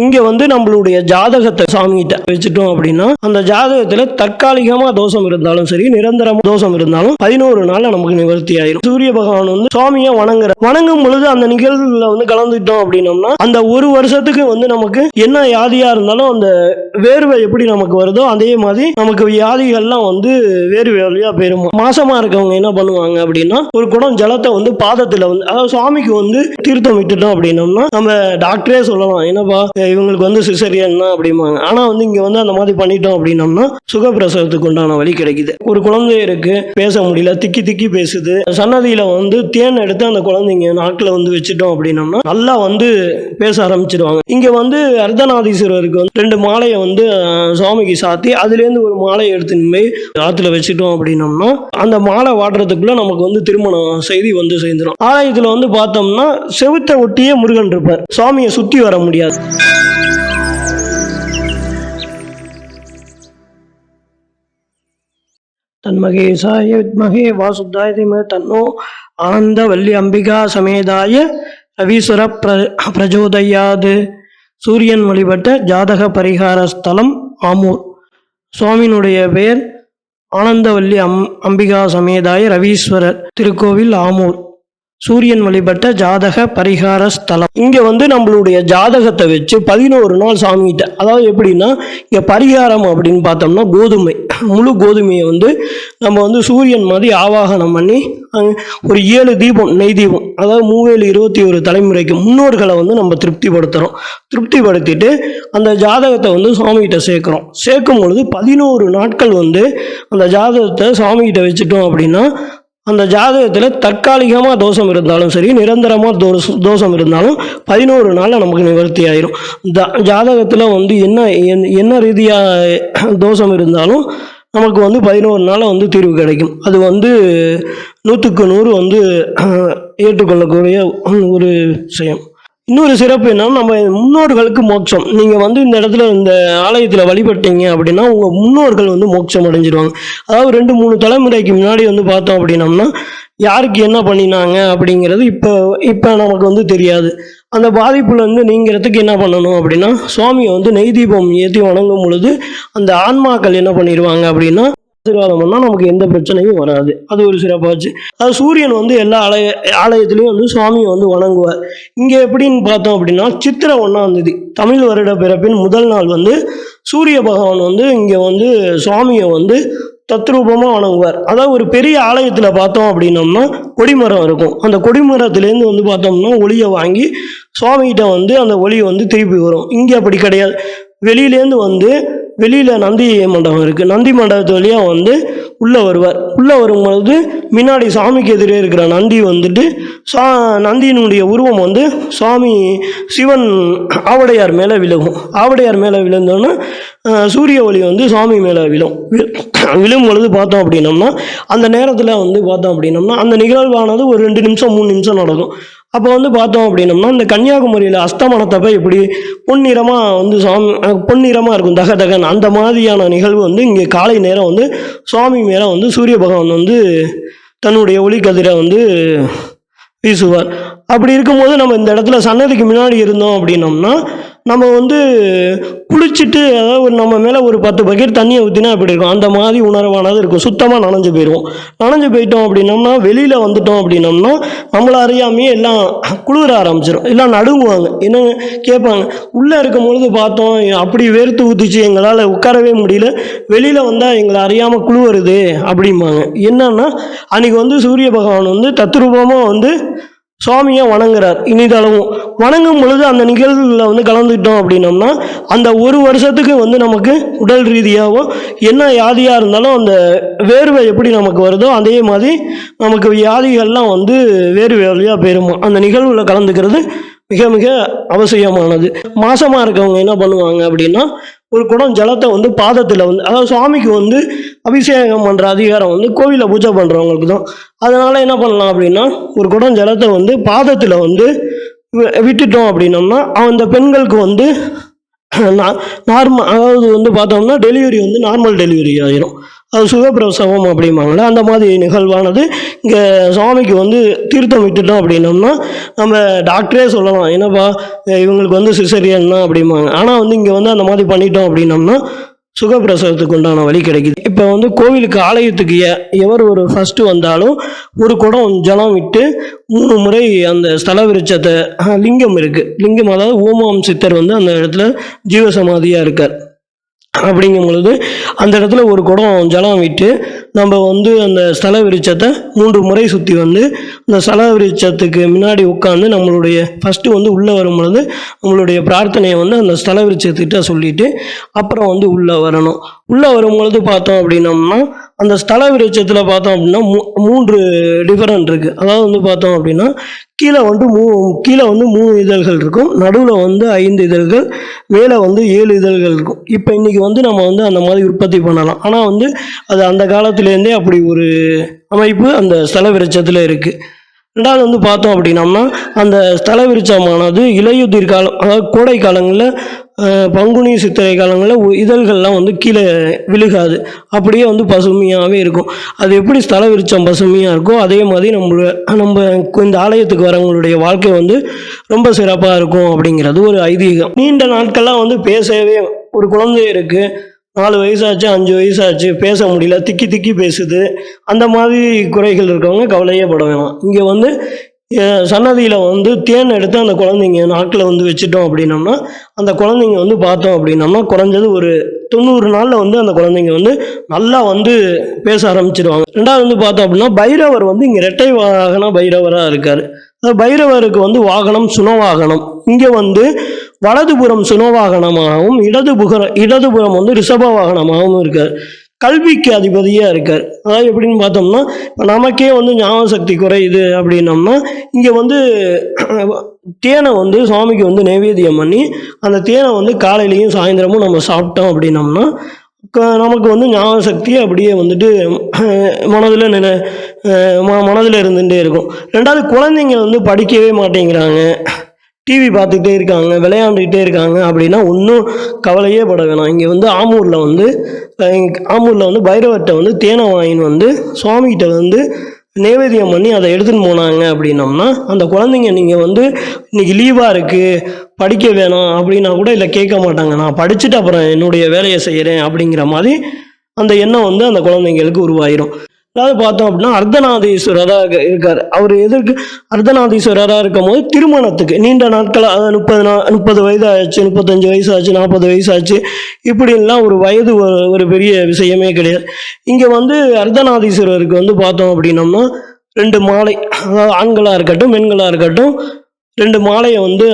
இங்க வந்து நம்மளுடைய ஜாதகத்தை சாமிகிட்ட வச்சுட்டோம் அப்படின்னா அந்த ஜாதகத்துல தற்காலிகமா தோஷம் இருந்தாலும் சரி நிரந்தரமாக தோஷம் இருந்தாலும் பதினோரு நாளில் நமக்கு நிவர்த்தி ஆயிரும். சூரிய பகவான் வந்து சுவாமியை வணங்குற வணங்கும் பொழுது அந்த நிகழ்வுல வந்து கலந்துட்டோம் அப்படின்னோம்னா அந்த ஒரு வருஷத்துக்கு வந்து நமக்கு என்ன வியாதியா இருந்தாலும் அந்த வேர்வை எப்படி நமக்கு வருதோ அதே மாதிரி நமக்கு வியாதிகள்லாம் வந்து வேறு வழியா போயிரும்? மாசமா இருக்கவங்க என்ன பண்ணுவாங்க அப்படின்னா ஒரு குடம் ஜலத்தை வந்து பாதத்துல வந்து அதாவது சுவாமிக்கு வந்து தீர்த்தம் விட்டுட்டோம் அப்படின்னோம்னா நம்ம டாக்டரே சொல்லலாம் என்னப்பா இவங்களுக்கு வந்து சிசரியன் அப்படிம்பாங்க. ஆனா வந்து இங்க வந்து அந்த மாதிரி பண்ணிட்டோம் அப்படின்னோம்னா சுகப்பிரசவத்துக்கு உண்டான வழி கிடைக்குது. ஒரு குழந்தை இருக்கு பேச முடியல திக்கி திக்கி பேசுது. சன்னதியில வந்து தேன் எடுத்து அந்த குழந்தைங்க நாக்கில் வந்து வச்சுட்டோம் அப்படின்னோம்னா நல்லா வந்து பேச ஆரம்பிச்சிருவாங்க. இங்க வந்து அர்த்தநாதீஸ்வரருக்கு வந்து ரெண்டு மாலையை வந்து சுவாமிக்கு சாத்தி அதுலேருந்து ஒரு மாலையை எடுத்து போய் ஆத்துல வச்சுட்டோம் அப்படின்னோம்னா அந்த மாலை வாடுறதுக்குள்ள நமக்கு வந்து திருமணம் செய்தி வந்து சேர்ந்துடும் ஆலயத்துல வந்து பார்த்தோம்னா செவுத்தை ஒட்டியே முருகன் இருப்பார். சுவாமியை சுத்தி வர முடியாது. தன்மகேசாய வித்மகே வாசுத்தாய தீமஹி தன்னோ ஆனந்த வல்லி அம்பிகா சமேதாய ரவீஸ்வர பிர பிரஜோதயாது சூரியன் வழிபட்ட ஜாதக பரிகார ஸ்தலம் ஆமூர் சுவாமியினுடைய பெயர் ஆனந்தவல்லி அம் அம்பிகா சமேதாய ரவீஸ்வரர் திருக்கோவில் ஆமூர். சூரியன் வழிபட்ட ஜாதக பரிகார ஸ்தலம். இங்கே வந்து நம்மளுடைய ஜாதகத்தை வச்சு பதினோரு நாள் சாமிகிட்ட அதாவது எப்படின்னா இங்கே பரிகாரம் அப்படின்னு பார்த்தோம்னா கோதுமை. முழு கோதுமையை வந்து நம்ம வந்து சூரியன் மாதிரி ஆவாகனம் பண்ணி ஒரு ஏழு தீபம் நெய் தீபம் அதாவது மூவேழு இருபத்தி ஒரு தலைமுறைக்கு முன்னோர்களை வந்து நம்ம திருப்திப்படுத்துகிறோம் திருப்திப்படுத்திட்டு அந்த ஜாதகத்தை வந்து சுவாமிகிட்ட சேர்க்குறோம். சேர்க்கும் பொழுது பதினோரு நாட்கள் வந்து அந்த ஜாதகத்தை சுவாமிகிட்ட வச்சுட்டோம் அப்படின்னா அந்த ஜாதகத்தில் தற்காலிகமாக தோஷம் இருந்தாலும் சரி நிரந்தரமாக தோஷம் தோஷம் இருந்தாலும் பதினோரு நாளில் நமக்கு நிவர்த்தி ஆயிரும். ஜா ஜாதகத்தில் வந்து என்ன என்ன- என்ன ரீதியாக தோஷம் இருந்தாலும் நமக்கு வந்து பதினோரு நாளில் வந்து தீர்வு கிடைக்கும். அது வந்து நூற்றுக்கு நூறு வந்து ஏற்றுக்கொள்ளக்கூடிய ஒரு விஷயம். இன்னொரு சிறப்பு என்னன்னா நம்ம முன்னோர்களுக்கு மோட்சம். நீங்கள் வந்து இந்த இடத்துல இந்த ஆலயத்தில் வழிபட்டீங்க அப்படின்னா உங்கள் முன்னோர்கள் வந்து மோட்சம் அடைஞ்சிருவாங்க. அதாவது ரெண்டு மூணு தலைமுறைக்கு முன்னாடி வந்து பார்த்தோம் அப்படின்னம்னா யாருக்கு என்ன பண்ணினாங்க அப்படிங்கிறது இப்போ இப்போ நமக்கு வந்து தெரியாது. அந்த பாதிப்புலேருந்து நீங்கிறதுக்கு என்ன பண்ணணும் அப்படின்னா சுவாமியை வந்து நெய் தீபம் ஏற்றி வணங்கும் பொழுது அந்த ஆன்மாக்கள் என்ன பண்ணிடுவாங்க அப்படின்னா ஆசீர்வாதம் பண்ணால் நமக்கு எந்த பிரச்சனையும் வராது. அது ஒரு சிறப்பாச்சு. அது சூரியன் வந்து எல்லா ஆலய ஆலயத்துலேயும் வந்து சுவாமியை வந்து வணங்குவார். இங்கே எப்படின்னு பார்த்தோம் அப்படின்னா சித்திரை ஒன்றாம் தேதி தமிழ் வருட பிறப்பின் முதல் நாள் வந்து சூரிய பகவான் வந்து இங்கே வந்து சுவாமியை வந்து தத்ரூபமாக வணங்குவார். அதாவது ஒரு பெரிய ஆலயத்தில் பார்த்தோம் அப்படின்னோம்னா கொடிமரம் இருக்கும். அந்த கொடிமரத்துலேருந்து வந்து பார்த்தோம்னா ஒளியை வாங்கி சுவாமிகிட்ட வந்து அந்த ஒளி வந்து திருப்பி வரும். இங்கே அப்படி கிடையாது. வெளியிலேருந்து வந்து வெளியில் நந்தி மண்டபம் இருக்குது நந்தி மண்டபத்து வழியாக வந்து உள்ளே வருவார். உள்ளே வரும்பொழுது முன்னாடி சாமிக்கு எதிரே இருக்கிற நந்தி வந்துட்டு சா நந்தியினுடைய உருவம் வந்து சுவாமி சிவன் ஆவடையார் மேலே விழுகும். ஆவடையார் மேலே விழுந்தோன்னா சூரிய ஒளி வந்து சுவாமி மேலே விழும். விழும் பொழுது பார்த்தோம் அப்படின்னம்னா அந்த நேரத்தில் வந்து பார்த்தோம் அப்படின்னம்னா அந்த நிகழ்வானது ஒரு ரெண்டு நிமிஷம் மூணு நிமிஷம் நடக்கும். அப்போ வந்து பார்த்தோம் அப்படின்னம்னா இந்த கன்னியாகுமரியில் அஸ்தமனத்தப்ப இப்படி பொன்னிறமாக வந்து சுவாமி பொன்னிறமாக இருக்கும் தக தகன் அந்த மாதிரியான நிகழ்வு வந்து இங்கே காலை நேரம் வந்து சுவாமி மேலே வந்து சூரிய பகவான் வந்து தன்னுடைய ஒளி கதிரை வந்து வீசுவார். அப்படி இருக்கும்போது நம்ம இந்த இடத்துல சன்னதிக்கு முன்னாடி இருந்தோம் அப்படின்னோம்னா நம்ம வந்து குளிச்சுட்டு அதாவது ஒரு நம்ம மேலே ஒரு பத்து பக்கெட் தண்ணியை ஊற்றினா அப்படி இருக்கும்? அந்த மாதிரி உணர்வானது இருக்கும். சுத்தமாக நனைஞ்சு போயிடுவோம் நனைஞ்சு போயிட்டோம் அப்படின்னோம்னா வெளியில் வந்துட்டோம் அப்படின்னோம்னா நம்மளை அறியாமையே எல்லாம் குளிர ஆரம்பிச்சிடும் எல்லாம் நடுங்குவாங்க. என்ன கேட்பாங்க. உள்ளே இருக்கும் பொழுது பார்த்தோம் அப்படி வேர்த்து ஊற்றிச்சு எங்களால் உட்காரவே முடியல. வெளியில் வந்தால் எங்களை அறியாமல் குளிருது அப்படிம்பாங்க. என்னன்னா அன்றைக்கி வந்து சூரிய பகவான் வந்து தத்ரூபமாக வந்து சுவாமியை வணங்குறார். இனிதளவும். வணங்கும் பொழுது அந்த நிகழ்வுகளில் வந்து கலந்துக்கிட்டோம் அப்படின்னோம்னா அந்த ஒரு வருஷத்துக்கு வந்து நமக்கு உடல் ரீதியாகவும் என்ன வியாதியாக இருந்தாலும் அந்த வேர்வை எப்படி நமக்கு வருதோ அதே மாதிரி நமக்கு வியாதிகள்லாம் வந்து வேறு வழியாக போயிருமா? அந்த நிகழ்வில் கலந்துக்கிறது மிக மிக அவசியமானது. மாசமாக இருக்கவங்க என்ன பண்ணுவாங்க அப்படின்னா ஒரு குடம் ஜலத்தை வந்து பாதத்தில் வந்து அதாவது சுவாமிக்கு வந்து அபிஷேகம் பண்ணுற அதிகாரம் வந்து கோவிலில் பூஜை பண்ணுறவங்களுக்கு தான். அதனால் என்ன பண்ணலாம் அப்படின்னா ஒரு குடம் ஜலத்தை வந்து பாதத்தில் வந்து வி- விட்டுட்டோம் அப்படின்னோம்னா அந்த பெண்களுக்கு வந்து நார்மல் அதாவது வந்து பார்த்தோம்னா டெலிவரி வந்து நார்மல் டெலிவரி ஆகிரும் அது சுகப்பிரசவம் அப்படிம்பாங்களே அந்த மாதிரி நிகழ்வானது இங்கே சுவாமிக்கு வந்து தீர்த்தம் விட்டுட்டோம் அப்படின்னோம்னா நம்ம டாக்டரே சொல்லலாம் என்னப்பா இவங்களுக்கு வந்து சிசரியன்னா அப்படிம்பாங்க. ஆனால் வந்து இங்கே வந்து அந்த மாதிரி பண்ணிட்டோம் அப்படின்னோம்னா சுகப்பிரசவத்துக்கு உண்டான வழி கிடைக்குது. இப்போ வந்து கோவிலுக்கு ஆலயத்துக்கு எவர் ஒரு ஃபஸ்ட்டு வந்தாலும் ஒரு குடம் ஜலம் விட்டு மூணு முறை அந்த ஸ்தல விருட்சத்தை லிங்கம் இருக்குது லிங்கம் அதாவது ஓமாம் சித்தர் வந்து அந்த இடத்துல ஜீவசமாதியாக இருக்கார். அப்படிங்கும் பொழுது அந்த இடத்துல ஒரு குடம் ஜலம் விட்டு நம்ம வந்து அந்த ஸ்தல விருட்சத்தை மூன்று முறை சுற்றி வந்து அந்த ஸ்தல விருட்சத்துக்கு முன்னாடி உட்காந்து நம்மளுடைய ஃபஸ்ட்டு வந்து உள்ளே வரும் பொழுது நம்மளுடைய பிரார்த்தனையை வந்து அந்த ஸ்தல விருட்சத்திட்ட சொல்லிவிட்டு அப்புறம் வந்து உள்ளே வரணும். உள்ளே வரும் பொழுது பார்த்தோம் அப்படின்னம்னா அந்த ஸ்தல விருட்சத்தில் பார்த்தோம் அப்படின்னா மூன்று டிஃபரெண்ட் இருக்குது அதாவது வந்து பார்த்தோம் அப்படின்னா கீழே வந்து மூ கீழே வந்து மூணு இதழ்கள் இருக்கும். நடுவில் வந்து ஐந்து இதழ்கள் மேலே வந்து ஏழு இதழ்கள் இருக்கும். இப்போ இன்றைக்கி வந்து நம்ம வந்து அந்த மாதிரி உற்பத்தி பண்ணலாம். ஆனால் வந்து அது அந்த காலத்துலேருந்தே அப்படி ஒரு அமைப்பு அந்த ஸ்தல விருட்சத்தில் இருக்குது ரெண்டாவது வந்து பார்த்தோம் அப்படின்னம்னா அந்த ஸ்தல விருட்சமானது இலையுதிர் காலம் அதாவது கோடை காலங்களில் பங்குனி சித்திரை காலங்களில் உ- இதழ்கள்லாம் வந்து கீழே விழுகாது. அப்படியே வந்து பசுமையாகவே இருக்கும். அது எப்படி ஸ்தல விருச்சம் பசுமையாக இருக்கோ அதே மாதிரி நம்ம நம்ம இந்த ஆலயத்துக்கு வரவங்களுடைய வாழ்க்கை வந்து ரொம்ப சிறப்பாக இருக்கும் அப்படிங்கிறது ஒரு ஐதீகம். நீண்ட நாட்கள்லாம் வந்து பேசவே ஒரு குழந்தை இருக்குது நாலு வயசாச்சு அஞ்சு வயசாச்சு பேச முடியல திக்கி திக்கி பேசுது. அந்த மாதிரி குறைகள் இருக்கவங்க கவலையே பட வேணாம். இங்கே வந்து சன்னதியில் வந்து தேன் எடுத்து அந்த குழந்தைங்க நாக்கில் வந்து வச்சுட்டோம் அப்படின்னோம்னா அந்த குழந்தைங்க வந்து பார்த்தோம் அப்படின்னம்னா குறைஞ்சது ஒரு தொண்ணூறு நாளில் வந்து அந்த குழந்தைங்க வந்து நல்லா வந்து பேச ஆரம்பிச்சிடுவாங்க ரெண்டாவது வந்து பார்த்தோம் அப்படின்னா பைரவர் வந்து இங்கே ரெட்டை வாகன பைரவராக இருக்கார். அது பைரவருக்கு வந்து வாகனம் சுனவாகனம். இங்கே வந்து வலதுபுறம் சுனவாகனமாகவும் இடதுபுற இடதுபுறம் வந்து ரிஷப வாகனமாகவும் இருக்கார். கல்விக்கு அதிபதியாக இருக்கார். அதாவது எப்படின்னு பார்த்தோம்னா இப்போ நமக்கே வந்து ஞாபக சக்தி குறையுது அப்படின்னோம்னா இங்கே வந்து தேனை வந்து சுவாமிக்கு வந்து நைவேத்தியம் பண்ணி அந்த தேனை வந்து காலையிலையும் சாயந்தரமும் நம்ம சாப்பிட்டோம் அப்படின்னோம்னா நமக்கு வந்து ஞாபக சக்தி அப்படியே வந்துட்டு மனதில் நினை ம மனதில் இருந்துகிட்டே இருக்கும். ரெண்டாவது குழந்தைங்க வந்து படிக்கவே மாட்டேங்கிறாங்க. டிவி பார்த்துக்கிட்டே இருக்காங்க விளையாண்டுக்கிட்டே இருக்காங்க அப்படின்னா ஒன்றும் கவலையே பட வேணாம். இங்கே வந்து ஆமூரில் வந்து ஆமூரில் வந்து பைரவர்கிட்ட வந்து தேனை வாங்கின்னு வந்து சுவாமிகிட்ட வந்து நைவேத்தியம் பண்ணி அதை எடுத்துன்னு போனாங்க அப்படின்னம்னா அந்த குழந்தைங்க நீங்கள் வந்து இன்னைக்கு லீவாக இருக்குது படிக்க வேணாம் அப்படின்னா கூட இல்லை கேட்க மாட்டாங்க. நான் படிச்சுட்டு அப்புறம் என்னுடைய வேலையை செய்கிறேன் அப்படிங்கிற மாதிரி அந்த எண்ணம் வந்து அந்த குழந்தைங்களுக்கு உருவாயிரும். அதாவது பார்த்தோம் அப்படின்னா அர்த்தநாதீஸ்வரராக இருக்கார். அவர் எதற்கு அர்த்தநாதீஸ்வரராக இருக்கும் போது திருமணத்துக்கு நீண்ட நாட்களாக அதாவது முப்பது நா முப்பது வயது ஆச்சு முப்பத்தஞ்சு வயசு ஆச்சு நாற்பது வயசு ஆச்சு இப்படின்லாம் ஒரு வயது ஒரு- பெரிய விஷயமே கிடையாது. இங்கே வந்து அர்த்தநாதீஸ்வரருக்கு வந்து பார்த்தோம் அப்படின்னோம்னா ரெண்டு மாலை அதாவது ஆண்களாக இருக்கட்டும் பெண்களாக இருக்கட்டும் ரெண்டு மாலையை வந்து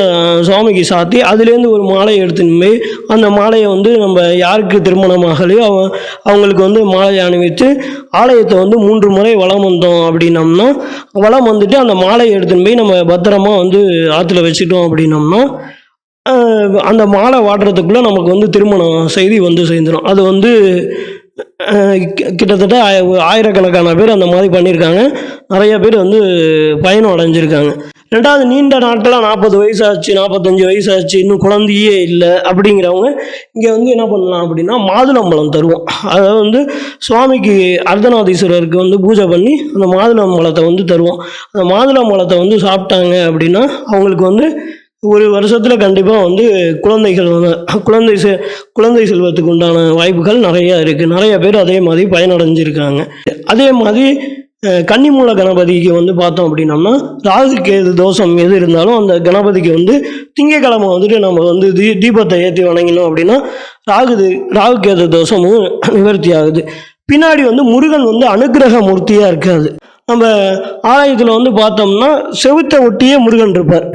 சுவாமிக்கு சாத்தி அதுலேருந்து ஒரு மாலையை எடுத்துன்னு போய் அந்த மாலையை வந்து நம்ம யாருக்கு திருமணமாகலையோ அவ அவங்களுக்கு வந்து மாலையை அணிவித்து ஆலயத்தை வந்து மூன்று முறை வலம் வந்தோம் அப்படின்னம்னா வளம் வந்துட்டு அந்த மாலையை எடுத்துன்னு போய் நம்ம பத்திரமா வந்து ஆற்றுல வச்சுட்டோம் அப்படின்னம்னா அந்த மாலை வாடுறதுக்குள்ளே நமக்கு வந்து திருமணம் செய்தி வந்து சேர்ந்துடும் அது வந்து கி- கிட்டத்தட்ட ஆயிரக்கணக்கான பேர் அந்த மாதிரி பண்ணியிருக்காங்க. நிறைய பேர் வந்து பயணம் அடைஞ்சிருக்காங்க. ரெண்டாவது நீண்ட நாட்களாக நாற்பது வயசாச்சு நாற்பத்தஞ்சு வயசாச்சு இன்னும் குழந்தையே இல்லை அப்படிங்கிறவங்க இங்கே வந்து என்ன பண்ணலாம் அப்படின்னா மாதுளம்பழம் தருவோம். அதாவது வந்து சுவாமிக்கு அர்த்தநாதீஸ்வரருக்கு வந்து பூஜை பண்ணி அந்த மாதுளம்பழத்தை வந்து தருவோம். அந்த மாதுளம்பழத்தை வந்து சாப்பிட்டாங்க அப்படின்னா அவங்களுக்கு வந்து ஒரு வருஷத்தில் கண்டிப்பாக வந்து குழந்தைகள் வந்து குழந்தை செ குழந்தை செல்வத்துக்கு உண்டான வாய்ப்புகள் நிறையா இருக்குது நிறைய பேர் அதே மாதிரி பயனடைஞ்சிருக்காங்க. அதே மாதிரி கன்னிமூல கணபதிக்கு வந்து பார்த்தோம் அப்படின்னம்னா ராகுக்கு கேது தோஷம் எது இருந்தாலும் அந்த கணபதிக்கு வந்து திங்கக்கிழமை வந்துட்டு நம்ம வந்து தீ தீபத்தை ஏற்றி வணங்கினோம் அப்படின்னா ராகுது ராகு கேது தோஷமும் நிவர்த்தி ஆகுது. பின்னாடி வந்து முருகன் வந்து அனுக்கிரக மூர்த்தியாக இருக்காது நம்ம ஆலயத்தில் வந்து பார்த்தோம்னா செவுத்தை ஒட்டியே முருகன் இருப்பார்.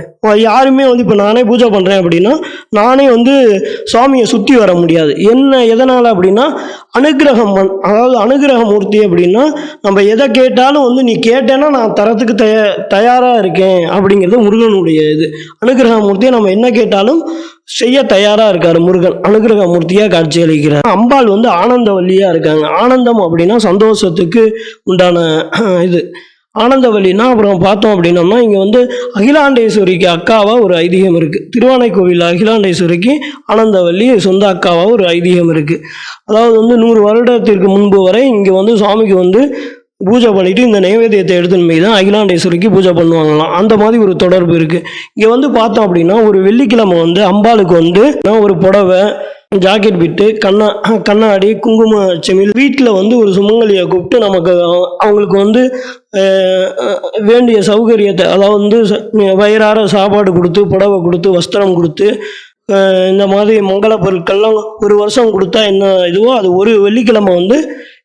யாருமே வந்து இப்போ நானே பூஜை பண்ணுறேன் அப்படின்னா நானே வந்து சுவாமியை சுற்றி வர முடியாது. என்ன எதனால் அப்படின்னா அனுக்கிரகம் அதாவது அனுக்கிரக மூர்த்தி அப்படின்னா நம்ம எதை கேட்டாலும் வந்து நீ கேட்டேன்னா நான் தரத்துக்கு தய தயாராக இருக்கேன் அப்படிங்கிறது முருகனுடைய இது. அனுக்கிரக மூர்த்தியை நம்ம என்ன கேட்டாலும் செய்ய தயாராக இருக்கார் முருகன். அனுகிரக மூர்த்தியாக காட்சி அளிக்கிறார் அம்பாள் வந்து ஆனந்தவல்லியாக இருக்காங்க. ஆனந்தம் அப்படின்னா சந்தோஷத்துக்கு உண்டான இது. ஆனந்தவல்லினா அப்புறம் பார்த்தோம் அப்படின்னம்னா இங்கே வந்து அகிலாண்டேஸ்வரிக்கு அக்காவாக ஒரு ஐதீகம் இருக்குது திருவானைக்கோவில் அகிலாண்டேஸ்வரிக்கு ஆனந்தவல்லி சொந்த அக்காவாக ஒரு ஐதீகம் இருக்குது அதாவது வந்து நூறு வருடத்திற்கு முன்பு வரை இங்கே வந்து சுவாமிக்கு வந்து பூஜை பண்ணிட்டு இந்த நைவேத்தியத்தை எடுத்துன்னு போய் தான் அகிலாண்டேஸ்வரிக்கு பூஜை பண்ணுவாங்களாம். அந்த மாதிரி ஒரு தொடர்பு இருக்குது இங்கே வந்து பார்த்தோம் அப்படின்னா ஒரு வெள்ளிக்கிழமை வந்து அம்பாளுக்கு வந்து நான் ஒரு புடவை ஜாக்கெட் பிட்டு கண்ணா கண்ணாடி குங்கும செமில் வீட்டில் வந்து ஒரு சுமங்கலியை கூப்பிட்டு நமக்கு அவங்களுக்கு வந்து வேண்டிய சௌகரியத்தை அதாவது வந்து ச- வயிறார சாப்பாடு கொடுத்து புடவை கொடுத்து வஸ்திரம் கொடுத்து இந்த மாதிரி மங்கள பொருட்கள்லாம் ஒரு வருஷம் கொடுத்தா என்ன இதுவோ அது ஒரு வெள்ளிக்கிழமை வந்து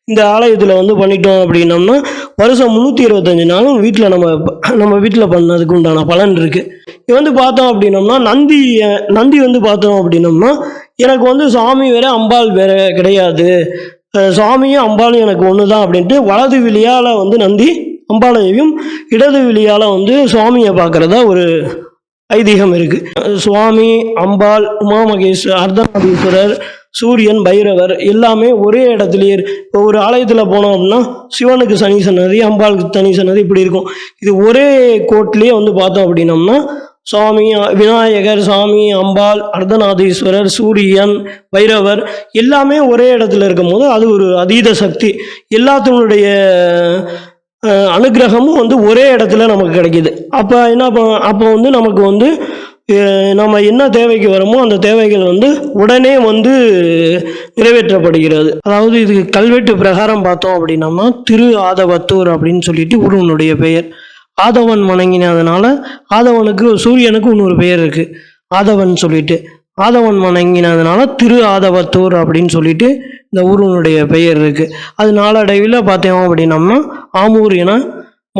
இந்த ஆலயத்தில் வந்து பண்ணிட்டோம் அப்படின்னம்னா வருஷம் முந்நூற்றி இருபத்தஞ்சு நாளும் வீட்டில் நம்ம நம்ம வீட்டில் பண்ணதுக்கு உண்டான பலன் இருக்குது இது வந்து பார்த்தோம் அப்படின்னம்னா நந்தி நந்தி வந்து பார்த்தோம் அப்படின்னம்னா எனக்கு வந்து சாமி வேற அம்பாள் வேற கிடையாது. சாமியும் அம்பாளும் எனக்கு ஒன்று தான் அப்படின்ட்டு வலது விழியால் வந்து நந்தி அம்பாளையும் இடது விழியால் வந்து சுவாமியை பார்க்குறதா ஒரு ஐதீகம் இருக்கு. சுவாமி அம்பாள் உமாமகேஸ்வர் அர்த்தநாதீஸ்வரர் சூரியன் பைரவர் எல்லாமே ஒரே இடத்துலயே இப்போ ஒரு ஆலயத்தில் போனோம் அப்படின்னா சிவனுக்கு சனி சன்னதி அம்பாளுக்கு தனி சன்னதி இப்படி இருக்கும். இது ஒரே கோட்லேயே வந்து பார்த்தோம் அப்படின்னம்னா சுவாமி விநாயகர் சாமி அம்பாள் அர்த்தநாதீஸ்வரர் சூரியன் பைரவர் எல்லாமே ஒரே இடத்துல இருக்கும் போது அது ஒரு அதீத சக்தி. எல்லாத்தினுடைய அனுகிரகமும் அனுக்கிரகமும் வந்து ஒரே இடத்துல நமக்கு கிடைக்கிது. அப்போ என்ன அப்போ வந்து நமக்கு வந்து நம்ம என்ன தேவைக்கு வரமோ அந்த தேவைகள் வந்து உடனே வந்து நிறைவேற்றப்படுகிறது. அதாவது இது கல்வெட்டு பிரகாரம் பார்த்தோம் அப்படின்னம்னா திரு ஆதவத்தூர் அப்படின்னு சொல்லிட்டு ஒருவனுடைய பெயர். ஆதவன் வணங்கினதுனால ஆதவனுக்கு சூரியனுக்கு இன்னொரு பெயர் இருக்குது ஆதவன் சொல்லிட்டு. ஆதவன் வணங்கினதுனால திரு ஆதவத்தூர் அப்படின்னு சொல்லிட்டு இந்த ஊருனுடைய பெயர் இருக்குது அது நாளடைவில் பார்த்தோம் அப்படின்னம்னா ஆமூர் என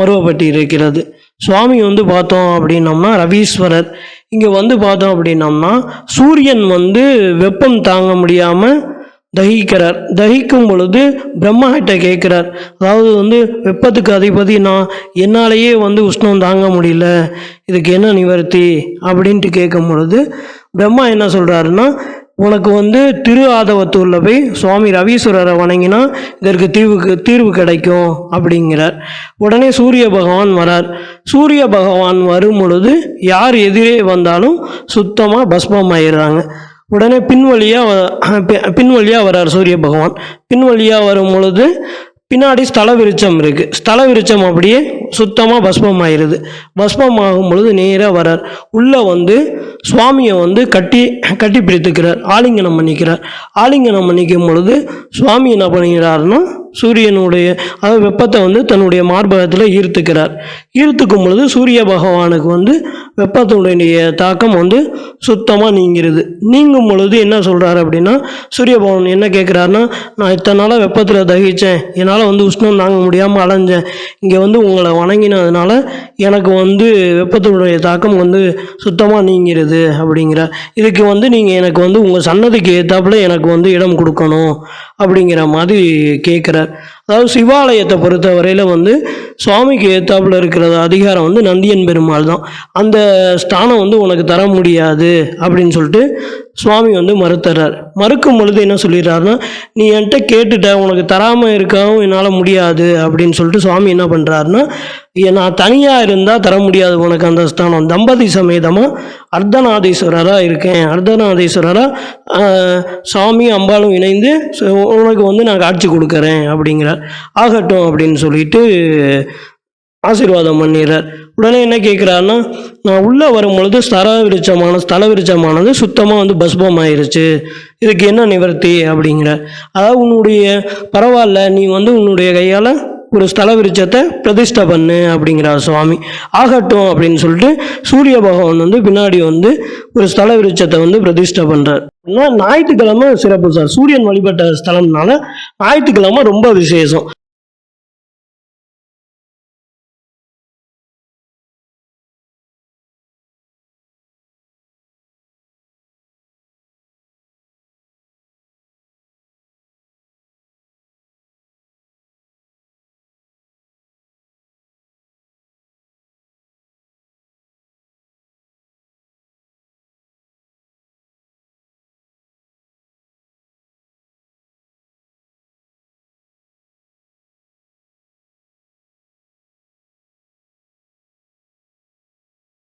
மருவப்பட்டி இருக்கிறது. சுவாமி வந்து பார்த்தோம் அப்படின்னம்னா ரவீஸ்வரர். இங்கே வந்து பார்த்தோம் அப்படின்னம்னா சூரியன் வந்து வெப்பம் தாங்க முடியாமல் தகிக்கிறார். தகிக்கும் பொழுது பிரம்மா கிட்ட கேட்குறார். அதாவது வந்து வெப்பத்துக்கு அதிபதி நான் என்னாலேயே வந்து உஷ்ணம் தாங்க முடியல. இதுக்கு என்ன நிவர்த்தி? அப்படின்ட்டு கேட்கும் பொழுது பிரம்மா என்ன சொல்கிறாருன்னா உனக்கு வந்து திரு ஆதவத்தூரில் போய் சுவாமி ரவீஸ்வரரை வணங்கினா இதற்கு தீர்வுக்கு தீர்வு கிடைக்கும் அப்படிங்கிறார். உடனே சூரிய பகவான் வரார். சூரிய பகவான் வரும் பொழுது யார் எதிரே வந்தாலும் சுத்தமாக பஸ்மம் ஆயிடுறாங்க. உடனே பின்வழியாக பின்வழியாக வரார் சூரிய பகவான் பின்வழியாக வரும் பொழுது பின்னாடி ஸ்தல விருச்சம் இருக்குது ஸ்தல விருச்சம் அப்படியே சுத்தமாக பஸ்மம் ஆயிடுது பஸ்மம் ஆகும் பொழுது நேராக வரார் உள்ளே வந்து சுவாமியை வந்து கட்டி கட்டி பிடித்துக்கிறார். ஆலிங்கனம் பண்ணிக்கிறார். ஆலிங்கனம் பண்ணிக்கும் பொழுது சுவாமி என்ன பண்ணிக்கிறாருன்னா சூரியனுடைய அதாவது வெப்பத்தை வந்து தன்னுடைய மார்பகத்தில் ஈர்த்துக்கிறார். ஈர்த்துக்கும் பொழுது சூரிய பகவானுக்கு வந்து வெப்பத்தினுடைய தாக்கம் வந்து சுத்தமாக நீங்கிறது நீங்கும் பொழுது என்ன சொல்கிறாரு அப்படின்னா சூரிய பகவான் என்ன கேட்குறாருன்னா நான் இத்தனை நாளாக வெப்பத்தில் தகிச்சேன். என்னால் வந்து உஷ்ணம் தாங்க முடியாமல் அலைஞ்சேன். இங்கே வந்து உங்களை வணங்கினதுனால எனக்கு வந்து வெப்பத்தினுடைய தாக்கம் வந்து சுத்தமாக நீங்கிறது அப்படிங்கிற. இதுக்கு வந்து நீங்கள் எனக்கு வந்து உங்கள் சன்னதிக்கு ஏற்றாப்புல எனக்கு வந்து இடம் கொடுக்கணும் அப்படிங்கிற மாதிரி கேட்குறார் அதாவது சிவாலயத்தை பொறுத்த வரையில் வந்து சுவாமிக்கு ஏற்றாப்புல இருக்கிற அதிகாரம் வந்து நந்தியன் பெருமாள் தான். அந்த ஸ்தானம் வந்து உனக்கு தர முடியாது அப்படின்னு சொல்லிட்டு சுவாமி வந்து மறுத்துறார் மறுக்கும் பொழுது என்ன சொல்லிடுறாருன்னா நீ என்கிட்ட கேட்டுட்ட உனக்கு தராமல் இருக்கவும் என்னால் முடியாது அப்படின்னு சொல்லிட்டு சுவாமி என்ன பண்ணுறாருன்னா நான் தனியாக இருந்தால் தர முடியாது உனக்கு அந்த ஸ்தானம். தம்பதி சமேதமாக அர்த்தநாதீஸ்வரராக இருக்கேன் அர்த்தநாதீஸ்வரராக சாமி அம்பாளும் இணைந்து உனக்கு வந்து நான் காட்சி கொடுக்குறேன் அப்படிங்கிறார் ஆகட்டும் அப்படின்னு சொல்லிட்டு ஆசீர்வாதம் பண்ணிடுறார் உடனே என்ன கேட்குறாருன்னா நான் உள்ளே வரும் பொழுது ஸ்தல விருச்சமான ஸ்தல விருச்சமானது சுத்தமாக வந்து பஸ்பம் ஆயிருச்சு இதுக்கு என்ன நிவர்த்தி அப்படிங்கிற அதாவது உன்னுடைய பரவாயில்ல நீ வந்து உன்னுடைய கையால் ஒரு ஸ்தல விருட்சத்தை பிரதிஷ்டை பண்ணு அப்படிங்கிறார் சுவாமி. ஆகட்டும் அப்படின்னு சொல்லிட்டு சூரிய பகவான் வந்து பின்னாடி வந்து ஒரு ஸ்தல விருட்சத்தை வந்து பிரதிஷ்டை பண்ணுறார் ஞாயிற்றுக்கிழமை சிறப்பு சார். சூரியன் வழிபட்ட ஸ்தலம்னால ஞாயிற்றுக்கிழமை ரொம்ப விசேஷம்.